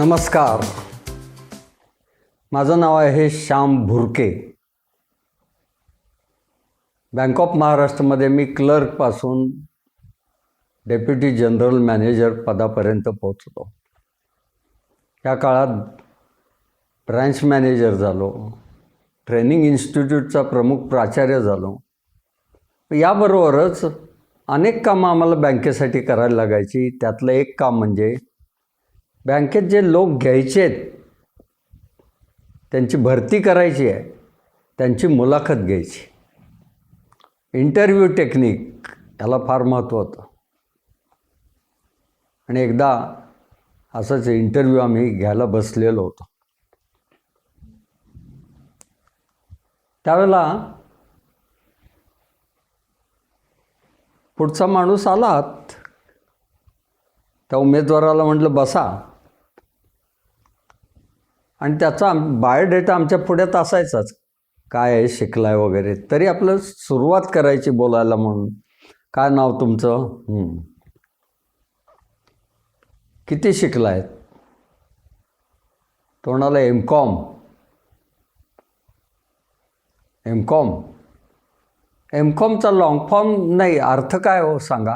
नमस्कार. माझं नाव आहे श्याम भुरके. बँक ऑफ महाराष्ट्रमध्ये मी क्लर्कपासून डेप्युटी जनरल मॅनेजर पदापर्यंत पोहोचलो. या काळात ब्रँच मॅनेजर झालो. ट्रेनिंग इन्स्टिट्यूटचा प्रमुख प्राचार्य झालो. याबरोबरच अनेक कामं आम्हाला बँकेसाठी करायला लागायची. त्यातलं एक काम म्हणजे बँकेत जे लोक घ्यायचे आहेत त्यांची भरती करायची आहे त्यांची मुलाखत घ्यायची. इंटरव्ह्यू टेक्निक याला फार महत्त्व होतं. आणि एकदा असंच इंटरव्ह्यू आम्ही घ्यायला बसलेलो होतो. त्यावेळेला पुढचा माणूस आलात त्या उमेदवाराला म्हटलं बसा. आणि त्याचा बायोडेटा आमच्या पुढ्यात असायचाच. काय आहे शिकलाय वगैरे. तरी आपलं सुरुवात करायची बोलायला म्हणून. काय नाव तुमचं? किती शिकलाय? तो म्हणाला M com. M com. M कॉमचा long form नाही अर्थ काय हो सांगा.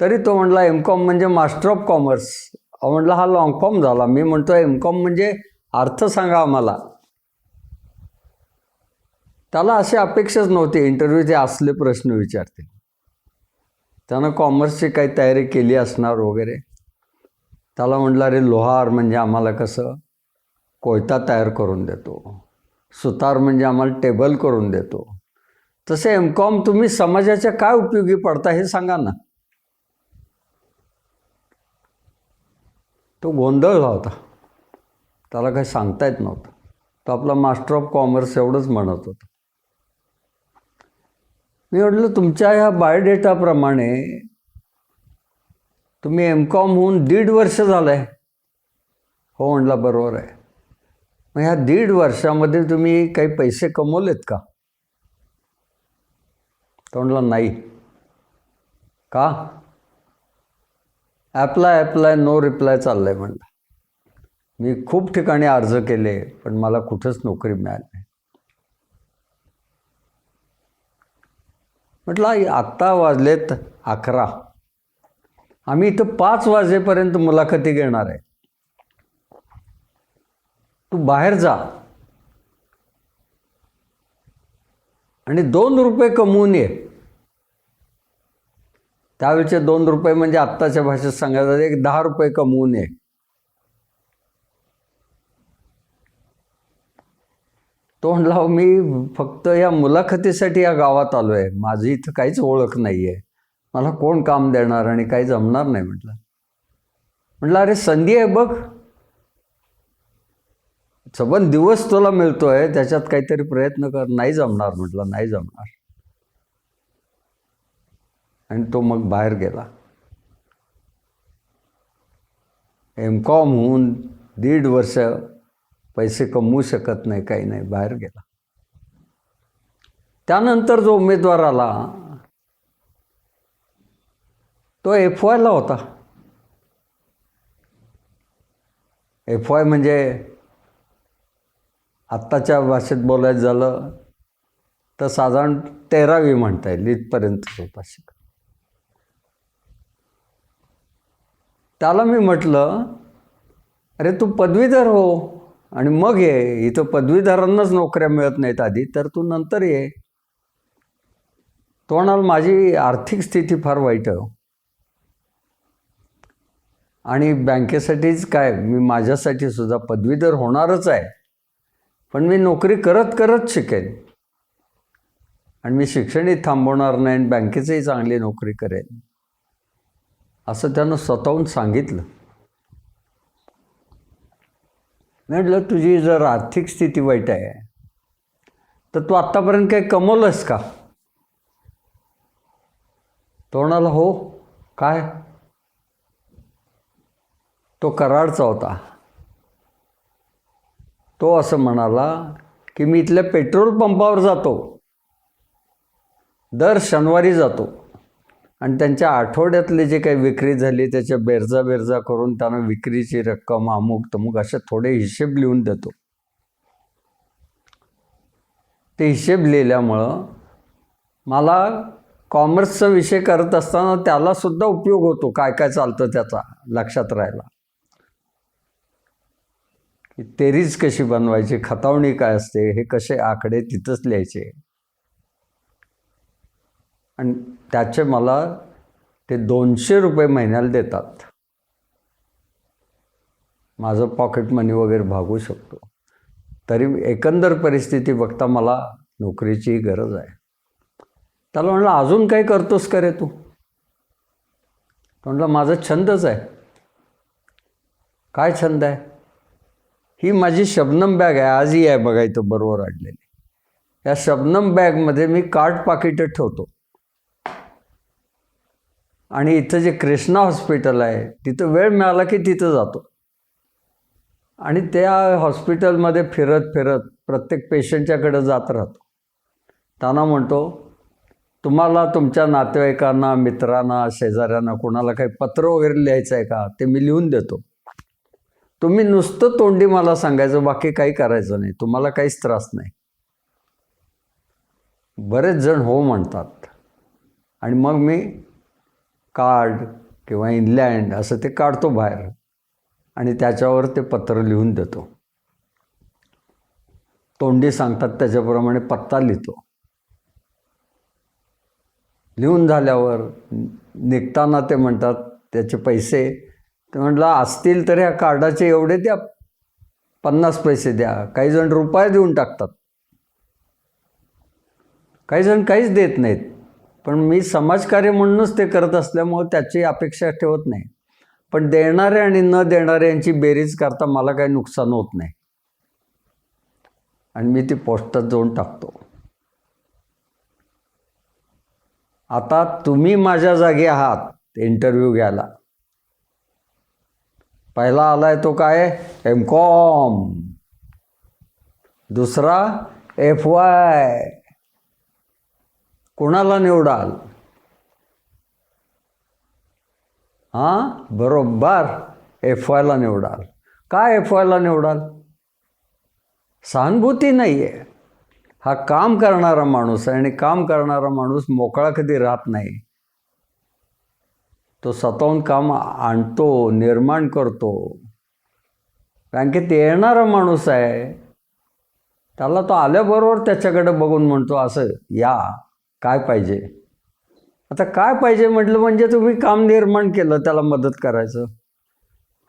तरी तो म्हणला एम कॉम म्हणजे मास्टर ऑफ कॉमर्स. म्हटलं हा लॉंग फॉर्म झाला. मी म्हणतो एम कॉम म्हणजे अर्थ सांगा आम्हाला. त्याला अशी अपेक्षाच नव्हती. इंटरव्ह्यू जे असले प्रश्न विचारतील. त्यानं कॉमर्सची काही तयारी केली असणार वगैरे. त्याला म्हटलं अरे लोहार म्हणजे आम्हाला कसं? कोयता तयार करून देतो. सुतार म्हणजे आम्हाला टेबल करून देतो. तसे एम कॉम तुम्ही समाजाच्या काय उपयोगी पडता हे सांगा ना. तो गोंधळला होता. त्याला काही सांगता येत नव्हतं. तो आपला मास्टर ऑफ कॉमर्स एवढंच म्हणत होता. मी म्हटलं तुमच्या ह्या बायोडेटाप्रमाणे तुम्ही एम कॉम होऊन दीड वर्ष झालं आहे हो म्हटलं बरोबर आहे. मग ह्या दीड वर्षामध्ये तुम्ही काही पैसे कमवलेत का? तो म्हटला नाही. का? ॲप्लाय ॲप्लाय नो रिप्लाय चाललं आहे म्हणलं. मी खूप ठिकाणी अर्ज केले पण मला कुठंच नोकरी मिळाली नाही. म्हटलं आत्ता वाजलेत अकरा. आम्ही इथं पाच वाजेपर्यंत मुलाखती घेणार आहे. तू बाहेर जा. आणि दोन रुपये कमवून ये. त्यावेळचे दोन रुपये म्हणजे आत्ताच्या भाषेत सांगायचं एक दहा रुपये कमवून ये. तो म्हणला मी फक्त या मुलाखतीसाठी या गावात आलो आहे माझी इथं काहीच ओळख नाही आहे मला कोण काम देणार आणि काही जमणार नाही म्हटलं. म्हटलं अरे संधी आहे बघ. सबन दिवस तुला मिळतोय. त्याच्यात काहीतरी प्रयत्न कर. नाही जमणार म्हटलं नाही जमणार. आणि तो मग बाहेर गेला. एम कॉम होऊन दीड वर्ष पैसे कमवू शकत नाही काही नाही बाहेर गेला. त्यानंतर जो उमेदवार आला तो एफ वायला होता. एफ वाय म्हणजे आत्ताच्या भाषेत बोलायचं झालं तर साधारण तेरावी म्हणता येईल इथपर्यंत होता त्याला मी म्हटलं अरे तू पदवीधर हो आणि मग ये. इथं पदवीधरांनाच नोकऱ्या मिळत नाहीत आधी तर तू नंतर ये. तो म्हणाल माझी आर्थिक स्थिती फार वाईट आहे हो. आणि बँकेसाठीच काय मी माझ्यासाठी सुद्धा पदवीधर होणारच आहे पण मी नोकरी करत करत शिकेन. आणि मी शिक्षणही थांबवणार नाही आणि बँकेचंही चांगली नोकरी करेन. असं त्यानं स्वतःहून सांगितलं. म्हटलं तुझी जर आर्थिक स्थिती वाईट आहे तर तू आत्तापर्यंत काही कमवलंस का? तो म्हणाला हो. काय? तो कराडचा होता. तो असं म्हणाला की मी इथल्या पेट्रोल पंपावर जातो. दर शनिवारी जातो. आणि त्यांच्या आठवड्यातली जे काही विक्री झाली त्याच्या बेरजा बेरजा करून त्यांना विक्रीची रक्कम अमुक तमुक असे थोडे हिशेब लिहून देतो. ते हिशेब लिहिल्यामुळं मला कॉमर्सचा विषय करत असताना त्याला सुद्धा उपयोग होतो काय काय चालतं त्याचा लक्षात राहायला. की तेरीज कशी बनवायची खतावणी काय असते हे कसे आकडे तिथंच लिहायचे. आणि त्याचे मला ते दोनशे रुपये महिन्याला देतात. माझं पॉकेट मनी वगैरे भागू शकतो. तरी एकंदर परिस्थिती बघता मला नोकरीची गरज आहे. त्याला म्हणलं अजून काय करतोस का रे तू? म्हटलं माझा छंदच आहे. काय छंद आहे? ही माझी शबनम बॅग आहे. आजही आहे बघा इथं बरोबर आणलेली या शबनम बॅगमध्ये मी कार्ड पाकिटं ठेवतो. आणि इथं जे कृष्णा हॉस्पिटल आहे तिथं वेळ मिळाला की तिथं जातो. आणि त्या हॉस्पिटलमध्ये फिरत फिरत प्रत्येक पेशंटच्याकडे जात राहतो. त्यांना म्हणतो तुम्हाला तुमच्या नातेवाईकांना मित्रांना शेजाऱ्यांना कोणाला काही पत्र वगैरे लिहायचं आहे का? ते मी लिहून देतो. तुम्ही नुसतं तोंडी मला सांगायचं बाकी काही करायचं नाही. तुम्हाला काहीच त्रास नाही. बरेच जण हो म्हणतात. आणि मग मी कार्ड किंवा इनलँड असं ते काढतो बाहेर आणि त्याच्यावर ते पत्र लिहून देतो. तोंडी सांगतात त्याच्याप्रमाणे पत्ता लिहितो. लिहून झाल्यावर निघताना ते म्हणतात त्याचे पैसे. ते म्हटलं असतील तर ह्या कार्डाचे एवढे द्या पन्नास पैसे द्या. काही जण रुपये देऊन टाकतात. काही जण काहीच देत नाहीत. पण मी समाजकार्य म्हणूनच ते करत असल्यामुळं त्याची अपेक्षा ठेवत नाही. पण देणारे आणि न देणारे यांची बेरीज करता मला काही नुकसान होत नाही. आणि मी ती पोस्टात जाऊन टाकतो. आता तुम्ही माझ्या जागी आहात इंटरव्ह्यू घ्यायला. पहिला आलाय तो काय? एम कॉम दुसरा एफ वाय कोणाला निवडाल? हां? बरोबर. एफ वायला निवडाल. काय एफ वायला निवडाल? सहानुभूती नाही आहे हा काम करणारा माणूस आहे आणि काम करणारा माणूस मोकळा कधी राहत नाही. तो स्वतःहून काम आणतो निर्माण करतो. कारण की ते येणारा माणूस आहे. त्याला तो आल्याबरोबर त्याच्याकडे बघून म्हणतो असं या. काय पाहिजे? आता काय पाहिजे म्हटलं म्हणजे तुम्ही काम निर्माण केलं त्याला मदत करायचं.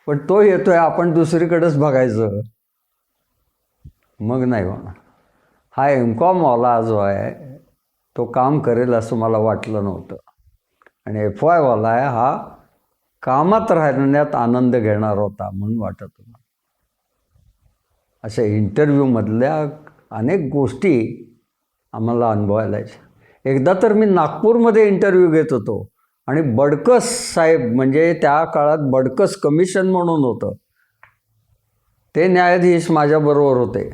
पण तो येतोय आपण दुसरीकडेच बघायचं. मग नाही होणार. हा एम कॉमवाला जो आहे तो काम करेल असं मला वाटलं नव्हतं. आणि एफ वायवाला आहे हा कामात राहण्यात आनंद घेणार होता म्हणून वाटत होता. अशा इंटरव्ह्यूमधल्या अनेक गोष्टी आम्हाला अनुभवायला एकदा तर मी नागपूरमध्ये इंटरव्ह्यू घेत होतो. आणि बडकस साहेब म्हणजे त्या काळात बडकस कमिशन म्हणून होतं. ते न्यायाधीश माझ्याबरोबर होते.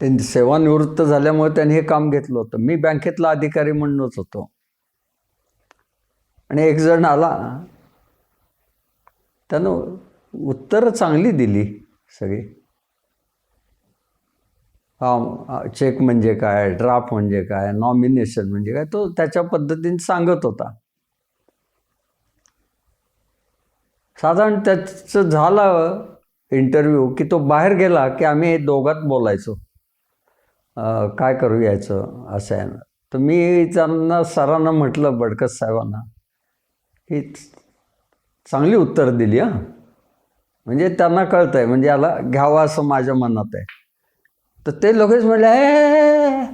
ते सेवानिवृत्त झाल्यामुळे त्यांनी हे काम घेतलं होतं. मी बँकेतला अधिकारी म्हणूनच होतो. आणि एक जण आला. त्यानं उत्तरं चांगली दिली सगळी. चेक म्हणजे काय ड्राफ्ट म्हणजे काय नॉमिनेशन म्हणजे काय तो त्याच्या पद्धतीने सांगत होता. साधारण त्याचं झालं इंटरव्ह्यू की तो बाहेर गेला की आम्ही दोघात बोलायचो. काय करू यायचं असं आहे ना. तर मी त्यांना सरांना म्हटलं बडकत साहेबांना की चांगली उत्तर दिली हां. म्हणजे त्यांना कळतं आहे म्हणजे याला घ्यावं असं माझ्या मनात आहे. तर ते लगेच म्हणले "ए,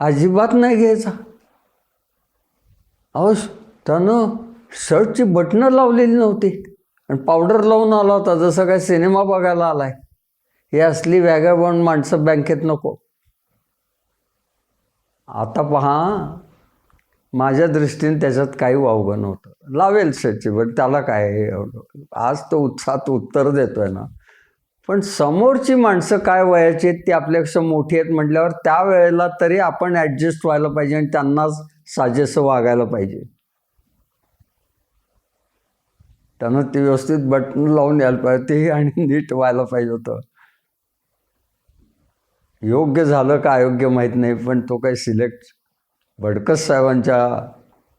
अजिबात नाही घ्यायचा. अहो त्यानं शर्टची बटणं लावलेली नव्हती आणि पावडर लावून आला होता जसं काय सिनेमा बघायला आलाय. हे असली वॅगाबॉन्ड माणसं बँकेत नको. आता पहा माझ्या दृष्टीने त्याच्यात काही वावगं नव्हतं. लावेल शर्टची बट त्याला काय एवढं? आज तो उत्साहात उत्तर देतोय ना. पण समोरची माणसं काय वयाची आहेत ती आपल्यापेक्षा मोठी आहेत म्हटल्यावर त्यावेळेला तरी आपण ॲडजस्ट व्हायला पाहिजे आणि त्यांनाच साजेसं वागायला पाहिजे. त्यांना ते व्यवस्थित बटन लावून यायला पाहिजे ते आणि नीट व्हायला पाहिजे होतं. योग्य झालं का अयोग्य माहीत नाही पण तो काही सिलेक्ट भडकस साहेबांच्या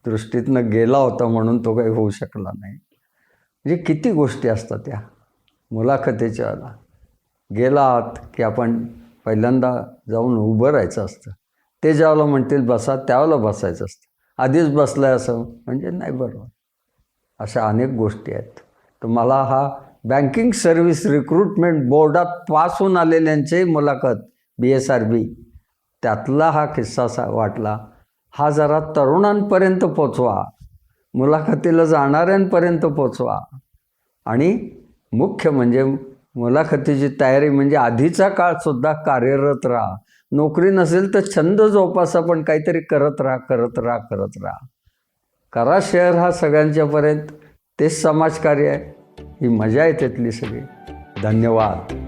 दृष्टीतनं गेला होता म्हणून तो काही होऊ शकला नाही. म्हणजे किती गोष्टी असतात त्या. मुलाखतीच्या आला गेला की आपण पहिल्यांदा जाऊन उभं राहायचं असतं. ते ज्यावेळेला म्हणतील बसा त्यावेळेला बसायचं असतं. आधीच बसलं आहे असं म्हणजे नाही बरोबर. अशा अनेक गोष्टी आहेत. तर मला हा बँकिंग सर्व्हिस रिक्रुटमेंट बोर्डात पास होऊन आलेल्यांची मुलाखत बी एस आर बी. त्यातला हा किस्सा सा वाटला हा जरा तरुणांपर्यंत पोचवा. मुलाखतीला जाणाऱ्यांपर्यंत पोचवा. आणि मुख्य म्हणजे मुलाखतीची तयारी म्हणजे आधीचा काळसुद्धा कार्यरत राहा. नोकरी नसेल तर छंद जोपासा पण काहीतरी करत राहा करत राहा करत राहा. करा शेअर हा सगळ्यांच्यापर्यंत. तेच समाजकार्य आहे. ही मजा आहे त्यातली सगळी. धन्यवाद.